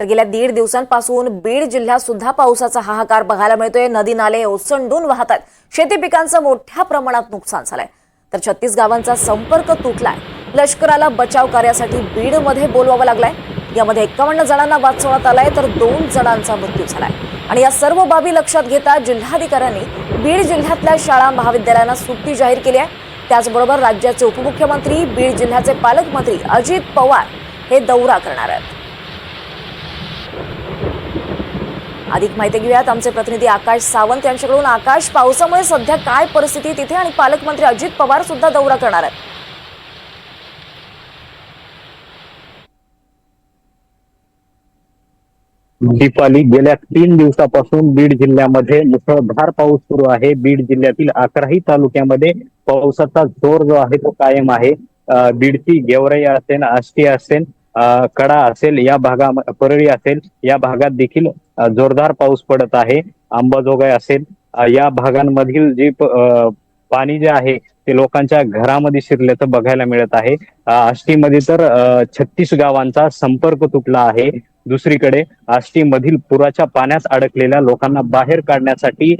तर गेल्या दीड दिवसांपासून बीड जिल्ह्यात सुद्धा पावसाचा हाहाकार बघायला मिळतोय. नदी नाले ओसंडून वाहत आहेत शेती पिकांचं मोठ्या प्रमाणात नुकसान झालंय. तर छत्तीस गावांचा संपर्क तुटलाय. लष्कराला बचाव कार्यासाठी बीडमध्ये बोलवावं लागलाय. यामध्ये एकावन्न जणांना वाचवण्यात आलाय तर दोन जणांचा मृत्यू झालाय. आणि या सर्व बाबी लक्षात घेता जिल्हाधिकाऱ्यांनी बीड जिल्ह्यातल्या शाळा महाविद्यालयांना सुट्टी जाहीर केली आहे. त्याचबरोबर राज्याचे उपमुख्यमंत्री बीड जिल्ह्याचे पालकमंत्री अजित पवार हे दौरा करणार आहेत. अधिक माहिती घेऊयात. आमचे प्रतिनिधी आकाश सावंत यांच्याकडून. आकाश पावसामुळे सध्या काय परिस्थिती तिथे आणि पालकमंत्री अजित पवार सुद्धा दौरा करणार आहेत. दीपाली गेल्या तीन दिवसापासून बीड जिल्ह्यामध्ये मुसळधार पाऊस सुरू आहे. बीड जिल्ह्यातील अकराही तालुक्यामध्ये पावसाचा जोर जो आहे तो कायम आहे. बीडची गेवराई असेल आष्टी असेल कडा असेल या भागा परळी असेल या भागात देखील जोरदार पाऊस पडत आहे. अंबाजोगाई असेल या भागांमधील जे पाणी जे आहे ते लोकांच्या घरामध्ये शिरल्याचं बघायला मिळत आहे. आष्टीमध्ये तर छत्तीस गावांचा संपर्क तुटला आहे. दुसरीकडे आष्टीमधील पुराच्या पाण्यात अडकलेल्या लोकांना बाहेर काढण्यासाठी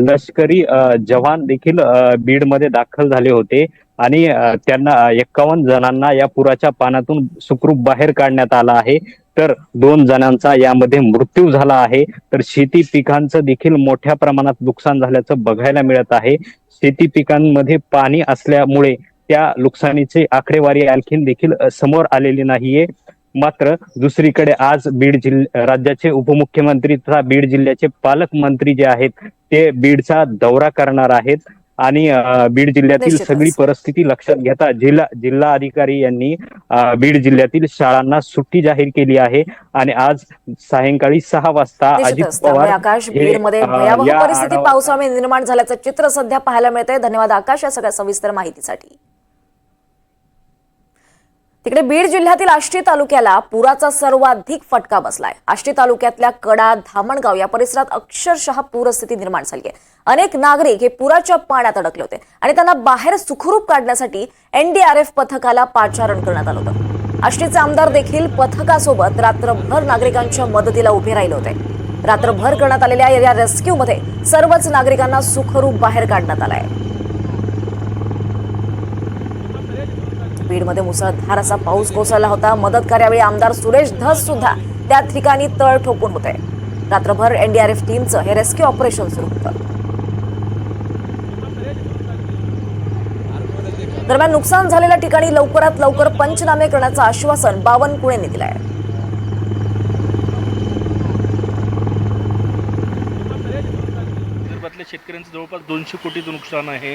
लष्करी जवान देखील बीडमध्ये दाखल झाले होते. आणि त्यांना एक्कावन्न जणांना या पुराच्या पाण्यातून सुखरूप बाहेर काढण्यात आला आहे. तर दोन जणांचा यामध्ये मृत्यू झाला आहे. तर शेती पिकांचं देखील मोठ्या प्रमाणात नुकसान झाल्याचं बघायला मिळत आहे. शेती पिकांमध्ये पाणी असल्यामुळे त्या नुकसानीची आकडेवारी आणखीन देखील समोर आलेली नाहीये. मात्र दुसरीकडे आज बीड जिल्हा राज्याचे उपमुख्यमंत्री तथा बीड जिल्ह्याचे पालकमंत्री जे आहेत ते बीडचा दौरा करणार आहेत. आणि बीड जिल्ह्यातील. सगळी परिस्थिती लक्षात घेता जिल्हा जिल्हा अधिकारी यांनी बीड जिल्ह्यातील शाळांना सुट्टी जाहीर केली आहे. आणि आज सायंकाळी सहा वाजता अजित पवार आकाश बीडमध्ये भयावह परिस्थिती पावसामुळे निर्माण झाल्याचं चित्र सध्या पाहायला मिळतंय. धन्यवाद आकाश या सगळ्या सविस्तर माहितीसाठी. तिकडे बीड जिल्ह्यातील आष्टी तालुक्याला पुराचा सर्वाधिक फटका बसलाय. आष्टी तालुक्यातल्या कडा धामणगाव या परिसरात अक्षरशः पूरस्थिती निर्माण झाली आहे. अनेक नागरिक हे पुराच्या पाण्यात अडकले होते आणि त्यांना बाहेर सुखरूप काढण्यासाठी एनडीआरएफ पथकाला पाचारण करण्यात आलं होतं. आष्टीचे आमदार देखील पथकासोबत रात्रभर नागरिकांच्या मदतीला उभे राहिले होते. रात्रभर करण्यात आलेल्या या रेस्क्यूमध्ये सर्वच नागरिकांना सुखरूप बाहेर काढण्यात आलं आहे. बीडमध्ये मुसळधार असा पाऊस कोसळला होता. मदत कार्यावेळी आमदार सुरेश धस सुद्धा त्या ठिकाणी तळ ठोकून होते. रात्रभर एनडीआरएफ टीमचं हे रेस्क्यू ऑपरेशन सुरू होतं. दरम्यान नुकसान झालेल्या ठिकाणी लवकरात लवकर पंचनामे करण्याचं आश्वासन बावनकुळेंनी दिलं आहे शेतकऱ्यांचं जवळपास दोनशे कोटीचं नुकसान आहे.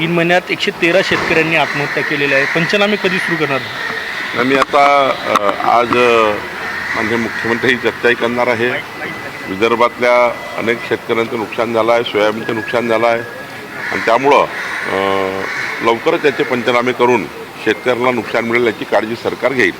तीन महिन्यात एकशे तेरा शेतकऱ्यांनी आत्महत्या केलेल्या आहे. पंचनामे कधी सुरू करणार आणि आता आज माननीय मुख्यमंत्री चर्चाही करणार आहे. विदर्भातल्या अनेक शेतकऱ्यांचं नुकसान झालं आहे सोयाबीनचं नुकसान झालं आहे. आणि त्यामुळं लवकरच याचे पंचनामे करून शेतकऱ्यांना नुकसान मिळेल याची काळजी सरकार घेईल.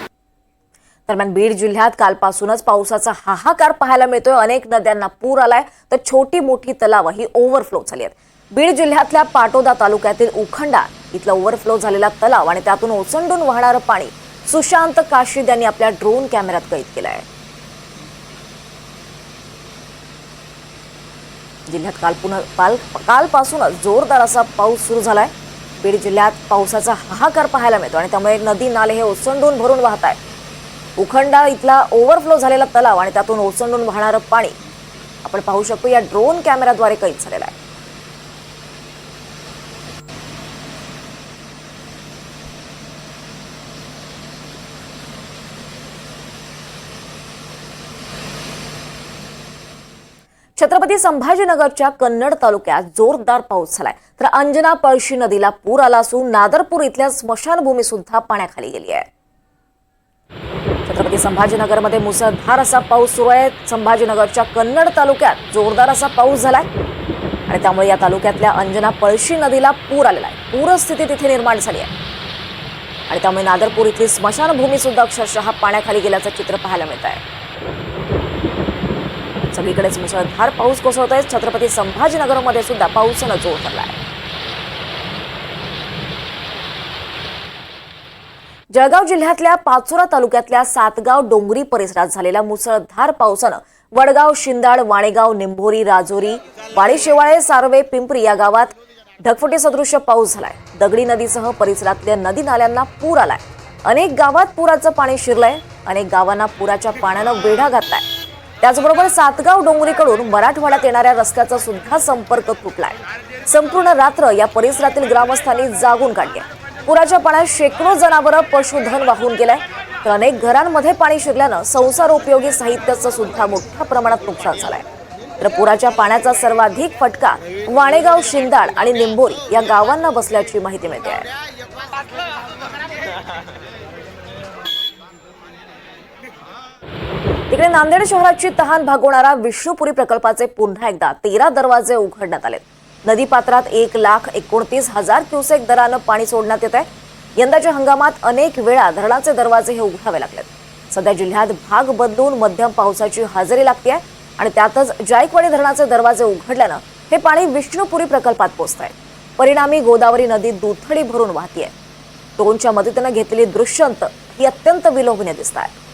दरम्यान बीड जिल्ह्यात कालपासूनच पावसाचा हाहाकार पाहायला मिळतोय. अनेक नद्यांना पूर आलाय. तर छोटी मोठी तलावं ही ओव्हरफ्लो झाली आहेत. बीड जिल्ह्यातल्या पाटोदा तालुक्यातील उखंडा इथला ओव्हरफ्लो झालेला तलाव आणि त्यातून ओसंडून वाहणारं पाणी सुशांत काशीद यांनी आपल्या ड्रोन कॅमेऱ्यात कैद केलं आहे जिल्ह्यात काल पुन्हा काल कालपासूनच जोरदार असा पाऊस सुरू झालाय. बीड जिल्ह्यात पावसाचा हाहाकार पाहायला मिळतो आणि त्यामुळे नदी नाले हे ओसंडून भरून वाहत आहेत उखंडा इथला ओव्हरफ्लो झालेला तलाव आणि त्यातून ओसंडून वाहणारं पाणी आपण पाहू शकतो या ड्रोन कॅमेऱ्याद्वारे कैद झालेला आहे. छत्रपती संभाजीनगरच्या कन्नड तालुक्यात जोरदार पाऊस झालाय. तर अंजना पळशी नदीला पूर आला असून नादरपूर इथल्या स्मशानभूमी सुद्धा पाण्याखाली गेली आहे. छत्रपती संभाजीनगरमध्ये मुसळधार असा पाऊस सुरू आहे. संभाजीनगरच्या कन्नड तालुक्यात जोरदार असा पाऊस झालाय. आणि त्यामुळे या तालुक्यातल्या अंजना पळशी नदीला पूर आलेला आहे. पूरस्थिती तिथे निर्माण झाली आहे. आणि त्यामुळे नादरपूर इथली स्मशानभूमी सुद्धा अक्षरशः पाण्याखाली गेल्याचं चित्र पाहायला मिळत आहे. सगळीकडेच मुसळधार पाऊस कोसळत आहे छत्रपती संभाजीनगरमध्ये सुद्धा पावसानं जोर धरला आहे जळगाव जिल्ह्यातल्या पाचोरा तालुक्यातल्या सातगाव डोंगरी परिसरात झालेल्या मुसळधार पावसानं वडगाव शिंदाड वाणेगाव निंभोरी राजोरी वाडीशेवाळे सार्वे पिंपरी या गावात ढगफुटी सदृश्य पाऊस झालाय. दगडी नदीसह परिसरातल्या नदी नाल्यांना पूर आलाय. अनेक गावात पुराचं पाणी शिरलंय. अनेक गावांना पुराच्या पाण्यानं वेढा घातलाय. त्याचबरोबर सातगाव डोंगरीकडून मराठवाड्यात येणाऱ्या रस्त्याचा सुद्धा संपर्क तुटलाय. संपूर्ण रात्र या परिसरातील ग्रामस्थांनी जागून काढले. पुराच्या पाण्यात शेकडो जनावरं पशुधन वाहून गेलंय. तर अनेक घरांमध्ये पाणी शिरल्यानं संसार उपयोगी साहित्याचं सुद्धा मोठ्या प्रमाणात नुकसान झालंय. तर पुराच्या पाण्याचा सर्वाधिक फटका वाणेगाव शिंदाड आणि निंबोरी या गावांना बसल्याची माहिती मिळते आहे. इकडे नांदेड शहराची तहान भागवणारा विष्णुपुरी प्रकल्पाचे पुन्हा एकदा तेरा दरवाजे उघडण्यात आले नदीपात्रात एक लाख एकोणतीस हजार क्युसेक दरानं पाणी सोडण्यात येत आहे यंदाच्या हंगामात अनेक वेळा धरणाचे दरवाजे हे उघडावे लागलेत. सध्या जिल्ह्यात भाग बदलून मध्यम पावसाची हजेरी लागते आणि त्यातच जायकवाडी धरणाचे दरवाजे उघडल्यानं हे पाणी विष्णुपुरी प्रकल्पात पोहोचत आहे परिणामी गोदावरी नदी दुथडी भरून वाहतीये. दोनच्या मदतीनं घेतलेली दृश्यंत ही अत्यंत विलोभनीय दिसत आहे